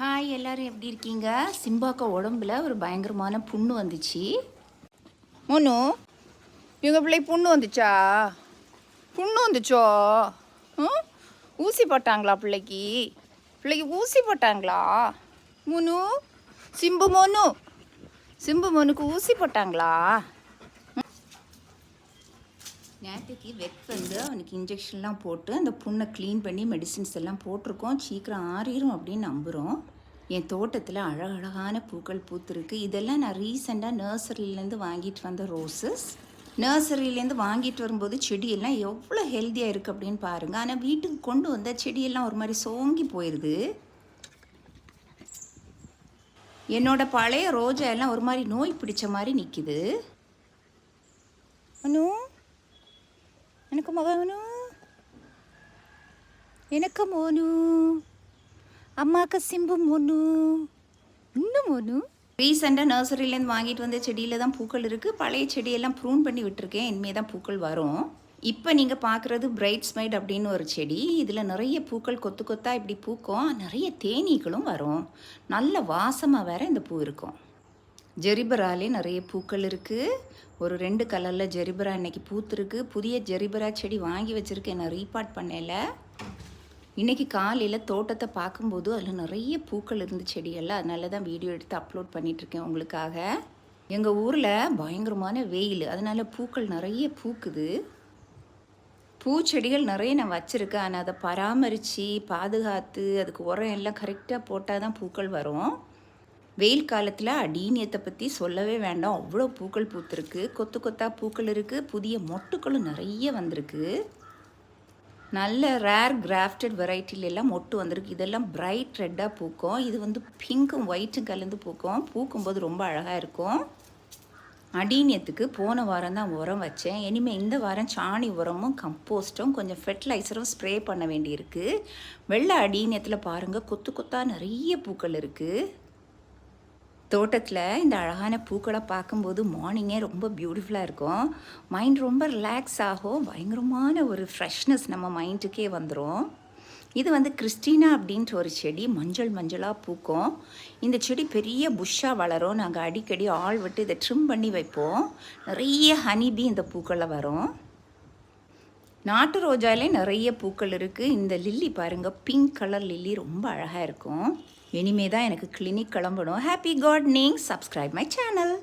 Hi எல்லோரும் எப்படி இருக்கீங்க? சிம்பாக்கா உடம்புல ஒரு பயங்கரமான புண்ணு வந்துச்சு. முனு இவங்க பிள்ளை புண்ணு வந்துச்சா? புண்ணு வந்துச்சோ? ம் ஊசி போட்டாங்களா பிள்ளைக்கு? பிள்ளைக்கு ஊசி போட்டாங்களா? முனு சிம்பு மோனு சிம்பு மோனுக்கு ஊசி போட்டாங்களா? நேற்றுக்கு வெட் வந்து அவனுக்கு இன்ஜெக்ஷன்லாம் போட்டு அந்த புண்ணை க்ளீன் பண்ணி மெடிசின்ஸ் எல்லாம் போட்டிருக்கோம். சீக்கிரம் ஆறிடும் அப்படின்னு நம்புகிறோம் என் தோட்டத்தில் அழகழகான பூக்கள் பூத்துருக்கு. இதெல்லாம் நான் ரீசெண்டாக நர்சரியிலேருந்து வாங்கிட்டு வந்த ரோசஸ் நர்சரியிலேருந்து வாங்கிட்டு வரும்போது செடியெல்லாம் எவ்வளோ ஹெல்த்தியாக இருக்குது அப்படின்னு பாருங்கள் ஆனால் வீட்டுக்கு கொண்டு வந்த செடியெல்லாம் ஒரு மாதிரி சோங்கி போயிடுது என்னோட பழைய ரோஜா எல்லாம் ஒரு மாதிரி நோய் பிடிச்ச மாதிரி நிற்கிது அனு எனக்கு மகனு. எனக்கு மோனு. அம்மாக்கு சிம்பு மோனு. இன்னும் மோனு? ரீசெண்டாக நர்சரியிலேருந்து வாங்கிட்டு வந்த செடியில் தான் பூக்கள் இருக்குது பழைய செடியெல்லாம் ப்ரூன் பண்ணி விட்டுருக்கேன். இனிமேல் தான் பூக்கள் வரும். இப்போ நீங்கள் பார்க்குறது பிரைட் ஸ்மைட் அப்படின்னு ஒரு செடி. இதில் நிறைய பூக்கள் கொத்து கொத்தாக இப்படி பூக்கும். நிறைய தேனீக்களும் வரும். நல்ல வாசமாக வேற இந்த பூ இருக்கும். ஜெரிபராலே நிறைய பூக்கள் இருக்குது ஒரு ரெண்டு கலரில் ஜெரிபரா இன்னைக்கு பூத்துருக்கு. புதிய ஜெரிபரா செடி வாங்கி வச்சுருக்கேன். நான் ரீபார்ட் பண்ணல. இன்னைக்கு காலையில் தோட்டத்தை பார்க்கும்போது அதில் நிறைய பூக்கள் இருந்து செடியெல்லாம் அதனால தான் வீடியோ எடுத்து அப்லோட் பண்ணிகிட்ருக்கேன் உங்களுக்காக. எங்கள் ஊரில் பயங்கரமான வெயில். அதனால் பூக்கள் நிறைய பூக்குது. பூச்செடிகள் நிறைய நான் வச்சுருக்கேன். ஆனால் அதை பராமரித்து பாதுகாத்து அதுக்கு உரம் எல்லாம் கரெக்டாக போட்டால் தான் பூக்கள் வரும். வெயில் காலத்தில் அடீனியத்தை பற்றி சொல்லவே வேண்டாம். அவ்வளோ பூக்கள் பூத்துருக்கு. கொத்து கொத்தா பூக்கள் இருக்குது புதிய மொட்டுக்களும் நிறைய வந்திருக்கு. நல்ல ரேர் கிராஃப்டட் வெரைட்டில எல்லாம் மொட்டு வந்திருக்கு. இதெல்லாம் பிரைட் ரெட்டாக பூக்கும். இது வந்து பிங்க்கும் ஒயிட்டும் கலந்து பூக்கும். பூக்கும்போது ரொம்ப அழகாக இருக்கும். அடீனியத்துக்கு போன வாரம் தான் உரம் வச்சேன். இனிமேல் இந்த வாரம் சாணி உரமும் கம்போஸ்ட்டும் கொஞ்சம் ஃபெர்டிலைசரும் ஸ்ப்ரே பண்ண வேண்டியிருக்கு. வெள்ளை அடீனியத்தில் பாருங்கள் கொத்து கொத்தாக நிறைய பூக்கள் இருக்குது தோட்டத்தில் இந்த அழகான பூக்களை பார்க்கும்போது மார்னிங்கே ரொம்ப பியூட்டிஃபுல்லாக இருக்கும். மைண்ட் ரொம்ப ரிலாக்ஸ் ஆகும். பயங்கரமான ஒரு ஃப்ரெஷ்னஸ் நம்ம மைண்டுக்கே வந்துடும் இது வந்து கிறிஸ்டினா அப்படின்ட்டு ஒரு செடி மஞ்சள் மஞ்சளாக பூக்கும். இந்த செடி பெரிய புஷ்ஷாக வளரும். நாங்கள் அடிக்கடி ஆள் விட்டு இதை ட்ரிம் பண்ணி வைப்போம். நிறைய ஹனிபி இந்த பூக்களில் வரும். நாட்டு ரோஜாலே நிறைய பூக்கள் இருக்குது இந்த லில்லி பாருங்கள் பிங்க் கலர் லில்லி ரொம்ப அழகாக இருக்கும். இனிமே தான் எனக்கு கிளினிக் கிளம்பணும். Happy gardening subscribe my channel